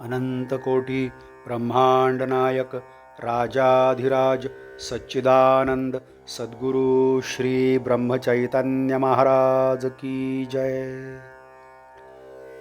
अनंतकोटी ब्रह्मांड नायक राजाधिराज सच्चिदानंद सद्गुरु श्री ब्रह्मचैतन्य महाराज की जय।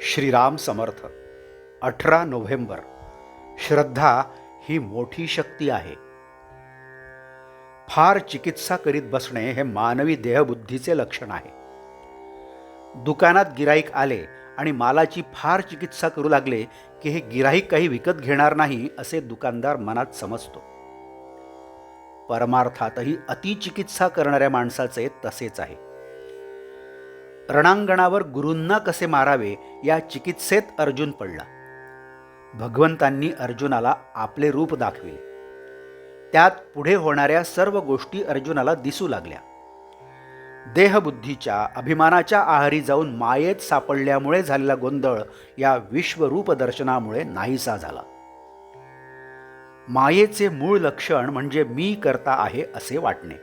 श्रीराम समर्थ अठरा नोव्हेंबर श्रद्धा ही मोठी शक्ती आहे. फार चिकित्सा करीत बसणे हे मानवी देहबुद्धीचे लक्षण आहे. दुकानात गिराईक आले आणि मालाची फार चिकित्सा करू लागले की हे गिराईक काही विकत घेणार नाही असे दुकानदार मनात समजतो. परमार्थातही अतिचिकित्सा करणाऱ्या माणसाचे तसेच आहे. रणांगणावर गुरूंना कसे मारावे या चिकित्सेत अर्जुन पडला. भगवंतांनी अर्जुनाला आपले रूप दाखविले. त्यात पुढे होणाऱ्या सर्व गोष्टी अर्जुनाला दिसू लागल्या. देहबुद्धीच्या अभिमानाच्या आहारी जाऊन मायेत सापडल्यामुळे झालेला गोंधळ या विश्वरूप दर्शनामुळे नाहीसा झाला. मायेचे मूळ लक्षण म्हणजे मी करता आहे असे वाटणे.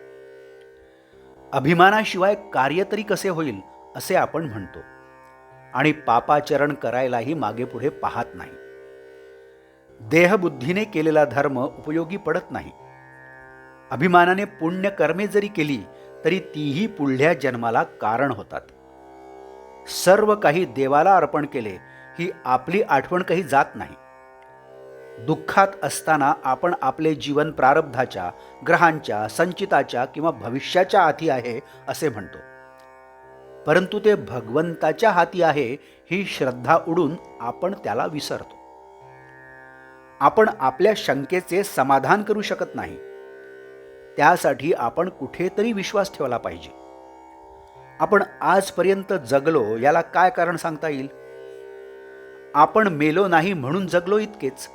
अभिमानाशिवाय कार्य तरी कसे होईल असे आपण म्हणतो. आणि पापाचरण करायलाही मागे पुढे पाहत नाही. देहबुद्धीने केलेला धर्म उपयोगी पडत नाही. अभिमानाने पुण्य कर्मे जरी केली तरी तीही पुढल्या जन्माला कारण होतात. सर्व काही देवाला अर्पण केले ही आपली आठवण काही जात नाही. दुःखात असताना आपण आपले जीवन प्रारब्धाच्या ग्रहांच्या संचिताच्या किंवा भविष्याच्या हाती आहे असे म्हणतो. परंतु ते भगवंताच्या हाती आहे ही श्रद्धा उडून आपण त्याला विसरतो. आपण आपल्या शंकेचे समाधान करू शकत नाही. त्यासाठी आपण कुठेतरी विश्वास ठेवला पाहिजे. आपण आजपर्यंत जगलो याला काय कारण सांगता येईल? आपण मेलो नाही म्हणून जगलो इतकेच.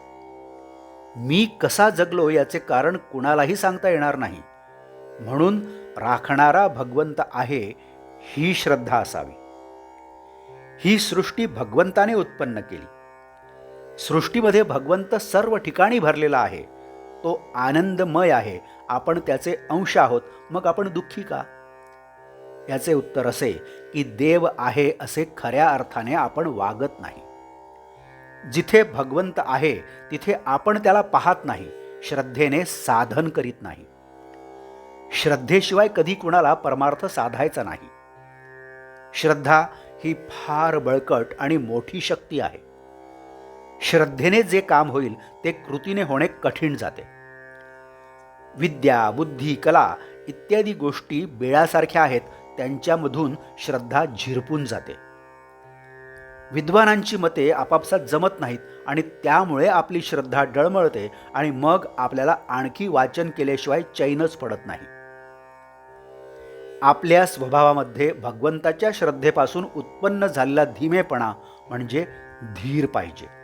मी कसा जगलो याचे कारण कुणालाही सांगता येणार नाही. म्हणून राखणारा भगवंत आहे ही श्रद्धा असावी. ही सृष्टी भगवंताने उत्पन्न केली. सृष्टीमध्ये भगवंत सर्व ठिकाणी भरलेला आहे. तो आनंदमय आहे. आपण त्याचे अंश आहोत मग आपण दुःखी का? याचे उत्तर असे की देव आहे असे खऱ्या अर्थाने आपण वागत नाही. जिथे भगवंत आहे तिथे आपण त्याला पाहत नाही श्रद्धेने साधन करीत नाही. श्रद्धेशिवाय कधी कुणाला परमार्थ साधायचा नाही. श्रद्धा ही फार बळकट आणि मोठी शक्ती आहे. श्रद्धेने जे काम होईल ते कृतीने होणे कठीण जाते. विद्या बुद्धी कला इत्यादी गोष्टी बेळासारख्या आहेत. त्यांच्यामधून श्रद्धा झिरपून जाते. विद्वानांची मते आपापसात जमत नाहीत आणि त्यामुळे आपली श्रद्धा डळमळते आणि मग आपल्याला आणखी वाचन केल्याशिवाय चैनच पडत नाही. आपल्या स्वभावामध्ये भगवंताच्या श्रद्धेपासून उत्पन्न झालेला धीमेपणा म्हणजे धीर पाहिजे.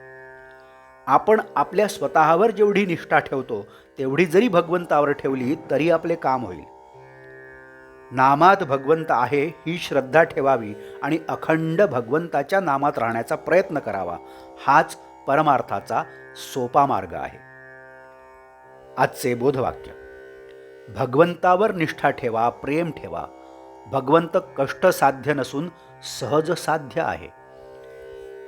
आपण आपल्या स्वतःवर जेवढी निष्ठा ठेवतो तेवढी जरी भगवंतावर ठेवली तरी आपले काम होईल. नामात भगवंत आहे ही श्रद्धा ठेवावी आणि अखंड भगवंताच्या नामात राहण्याचा प्रयत्न करावा. हाच परमार्थाचा सोपा मार्ग आहे. आजचे बोधवाक्य. भगवंतावर निष्ठा ठेवा प्रेम ठेवा. भगवंत कष्ट साध्य नसून सहज साध्य आहे.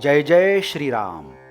जय जय श्रीराम.